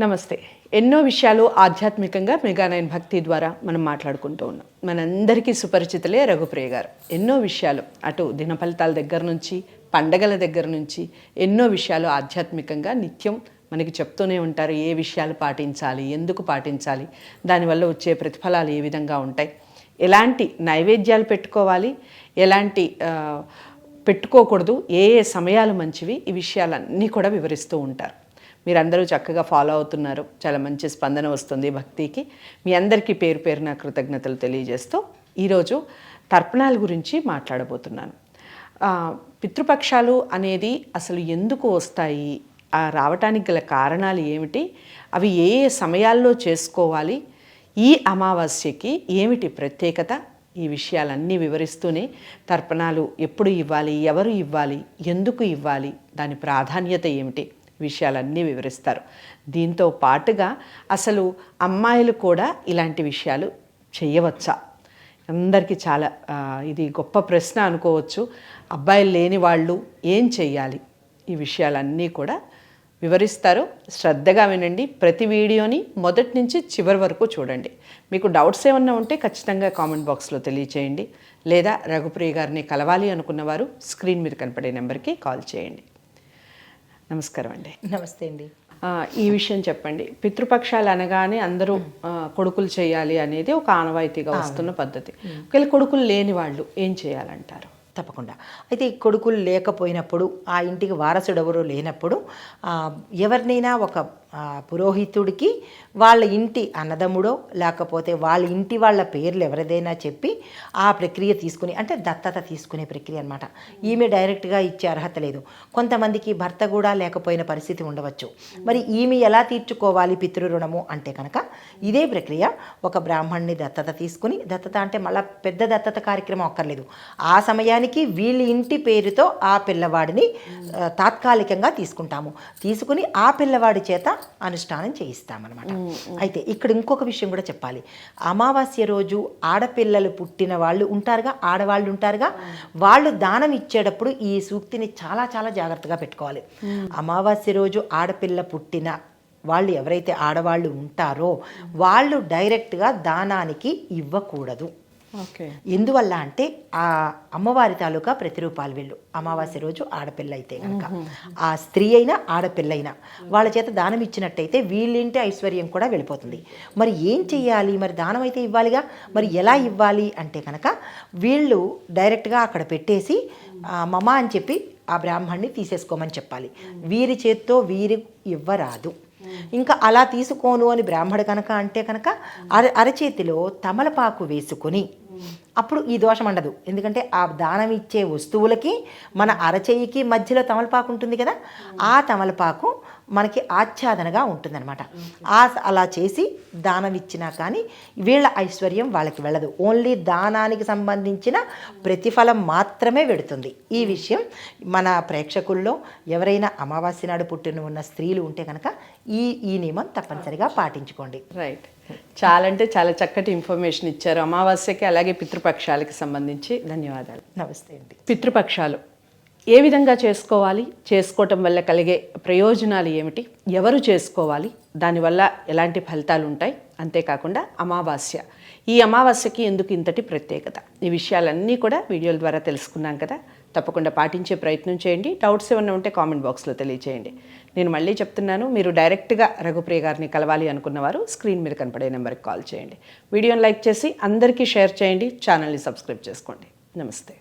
నమస్తే. ఎన్నో విషయాలు ఆధ్యాత్మికంగా మెగానైన్ భక్తి ద్వారా మనం మాట్లాడుకుంటూ ఉన్నాం. మనందరికీ సుపరిచితులే రఘుప్రియ గారు. ఎన్నో విషయాలు అటు దినఫలితాల దగ్గర నుంచి పండగల దగ్గర నుంచి ఎన్నో విషయాలు ఆధ్యాత్మికంగా నిత్యం మనకి చెప్తూనే ఉంటారు. ఏ విషయాలు పాటించాలి ఎందుకు పాటించాలి దానివల్ల వచ్చే ప్రతిఫలాలు ఏ విధంగా ఉంటాయి? ఎలాంటి నైవేద్యాలు పెట్టుకోవాలి? ఎలాంటి పెట్టుకోకూడదు? ఏ ఏ సమయాలు మంచివి? ఈ విషయాలన్నీ కూడా వివరిస్తూ ఉంటారు. మీరందరూ చక్కగా ఫాలో అవుతున్నారు. చాలా మంచి స్పందన వస్తుంది భక్తికి. మీ అందరికీ పేరు పేరున కృతజ్ఞతలు తెలియజేస్తూ ఈరోజు తర్పణాల గురించి మాట్లాడబోతున్నాను. పితృపక్షాలు అనేది అసలు ఎందుకు వస్తాయి? రావటానికి గల కారణాలు ఏమిటి? అవి ఏ ఏ సమయాల్లో చేసుకోవాలి? ఈ అమావాస్యకి ఏమిటి ప్రత్యేకత? ఈ విషయాలన్నీ వివరిస్తూనే తర్పణాలు ఎప్పుడు ఇవ్వాలి? ఎవరు ఇవ్వాలి? ఎందుకు ఇవ్వాలి? దాని ప్రాధాన్యత ఏమిటి? విషయాలన్నీ వివరిస్తారు. దీంతో పాటుగా అసలు అమ్మాయిలు కూడా ఇలాంటి విషయాలు చేయవచ్చా? అందరికీ చాలా ఇది గొప్ప ప్రశ్న అనుకోవచ్చు. అబ్బాయిలు లేని వాళ్ళు ఏం చెయ్యాలి? ఈ విషయాలన్నీ కూడా వివరిస్తారు. శ్రద్ధగా వినండి. ప్రతి వీడియోని మొదటి నుంచి చివరి వరకు చూడండి. మీకు డౌట్స్ ఏమన్నా ఉంటే ఖచ్చితంగా కామెంట్ బాక్స్లో తెలియచేయండి. లేదా రఘుప్రియ గారిని కలవాలి అనుకున్నవారు స్క్రీన్ మీద కనపడే నెంబర్కి కాల్ చేయండి. నమస్కారం అండి. నమస్తే అండి. ఆ, ఈ విషయం చెప్పండి. పితృపక్షాలు అనగానే అందరూ కొడుకులు చేయాలి అనేది ఒక ఆనవాయితీగా వస్తున్న పద్ధతి. ఒకవేళ కొడుకులు లేని వాళ్ళు ఏం చేయాలంటారు? తప్పకుండా. అయితే ఈ కొడుకులు లేకపోయినప్పుడు ఆ ఇంటికి వారసుడు ఎవరు లేనప్పుడు ఎవరినైనా ఒక పురోహితుడికి వాళ్ళ ఇంటి అన్నదమ్ముడో లేకపోతే వాళ్ళ ఇంటి వాళ్ళ పేర్లు ఎవరిదైనా చెప్పి ఆ ప్రక్రియ తీసుకుని అంటే దత్తత తీసుకునే ప్రక్రియ అనమాట ఈమె డైరెక్ట్గా ఇచ్చే అర్హత లేదు. కొంతమందికి భర్త కూడా లేకపోయిన పరిస్థితి ఉండవచ్చు. మరి ఈమె ఎలా తీర్చుకోవాలి పితృరుణము అంటే కనుక ఇదే ప్రక్రియ ఒక బ్రాహ్మణ్ణి దత్తత తీసుకుని దత్తత అంటే మళ్ళీ పెద్ద దత్తత కార్యక్రమం అక్కర్లేదు. ఆ సమయానికి వీళ్ళ ఇంటి పేరుతో ఆ పిల్లవాడిని తాత్కాలికంగా తీసుకుంటాము. తీసుకుని ఆ పిల్లవాడి చేత అనుష్ఠానం చేయిస్తామన్నమాట. అయితే ఇక్కడ ఇంకొక విషయం కూడా చెప్పాలి. అమావాస్య రోజు ఆడపిల్లలు పుట్టిన వాళ్ళు ఉంటారుగా ఆడవాళ్ళు ఉంటారుగా వాళ్ళు దానం ఇచ్చేటప్పుడు ఈ సూక్తిని చాలా చాలా జాగ్రత్తగా పెట్టుకోవాలి. అమావాస్య రోజు ఆడపిల్ల పుట్టిన వాళ్ళు ఎవరైతే ఆడవాళ్ళు ఉంటారో వాళ్ళు డైరెక్ట్గా దానానికి ఇవ్వకూడదు. ఎందువల్ల అంటే ఆ అమ్మవారి తాలూకా ప్రతిరూపాలు వీళ్ళు. అమావాస్య రోజు ఆడపిల్ల అయితే కనుక ఆ స్త్రీ అయినా ఆడపిల్ల అయినా వాళ్ళ చేత దానం ఇచ్చినట్టయితే వీళ్ళింటి ఐశ్వర్యం కూడా వెళ్ళిపోతుంది. మరి ఏం చెయ్యాలి? మరి దానం అయితే ఇవ్వాలిగా? మరి ఎలా ఇవ్వాలి అంటే కనుక వీళ్ళు డైరెక్ట్గా అక్కడ పెట్టేసి మమ అని చెప్పి ఆ బ్రాహ్మణ్ణి తీసేసుకోమని చెప్పాలి. వీరి చేత్తో వీరి ఇవ్వరాదు. ఇంకా అలా తీసుకోను అని బ్రాహ్మడు కనుక అంటే కనుక అర అరచేతిలో తమలపాకు వేసుకొని అప్పుడు ఈ దోషం ఉండదు ఎందుకంటే ఆ దానం ఇచ్చే వస్తువులకి మన అరచేయికి మధ్యలో తమలపాకు ఉంటుంది కదా ఆ తమలపాకు మనకి ఆచ్ఛాదనగా ఉంటుందన్నమాట. ఆ అలా చేసి దానం ఇచ్చినా కానీ వీళ్ళ ఐశ్వర్యం వాళ్ళకి వెళ్ళదు. ఓన్లీ దానానికి సంబంధించిన ప్రతిఫలం మాత్రమే వెడుతుంది. ఈ విషయం మన ప్రేక్షకుల్లో ఎవరైనా అమావాస్య నాడు పుట్టిన ఉన్న స్త్రీలు ఉంటే కనుక ఈ ఈ నియమం తప్పనిసరిగా పాటించుకోండి. రైట్ చాలా అంటే చాలా చక్కటి ఇన్ఫర్మేషన్ ఇచ్చారు. అమావాస్యకి అలాగే పితృపక్షాలకి సంబంధించి ధన్యవాదాలు. నమస్తే అండి. పితృపక్షాలు. ఏ విధంగా చేసుకోవాలి? చేసుకోవటం వల్ల కలిగే ప్రయోజనాలు ఏమిటి? ఎవరు చేసుకోవాలి? దానివల్ల ఎలాంటి ఫలితాలు ఉంటాయి అంతేకాకుండా అమావాస్య. ఈ అమావాస్యకి ఎందుకు ఇంతటి ప్రత్యేకత? ఈ విషయాలన్నీ కూడా వీడియోల ద్వారా తెలుసుకున్నాం కదా? తప్పకుండా పాటించే ప్రయత్నం చేయండి. డౌట్స్ ఏమైనా ఉంటే కామెంట్ బాక్స్లో తెలియచేయండి. నేను మళ్ళీ చెప్తున్నాను మీరు డైరెక్ట్గా రఘుప్రియ గారిని కలవాలి అనుకున్నవారు స్క్రీన్ మీద కనపడే నెంబర్కి కాల్ చేయండి. వీడియోని లైక్ చేసి అందరికీ షేర్ చేయండి. ఛానల్ని సబ్స్క్రైబ్ చేసుకోండి. నమస్తే.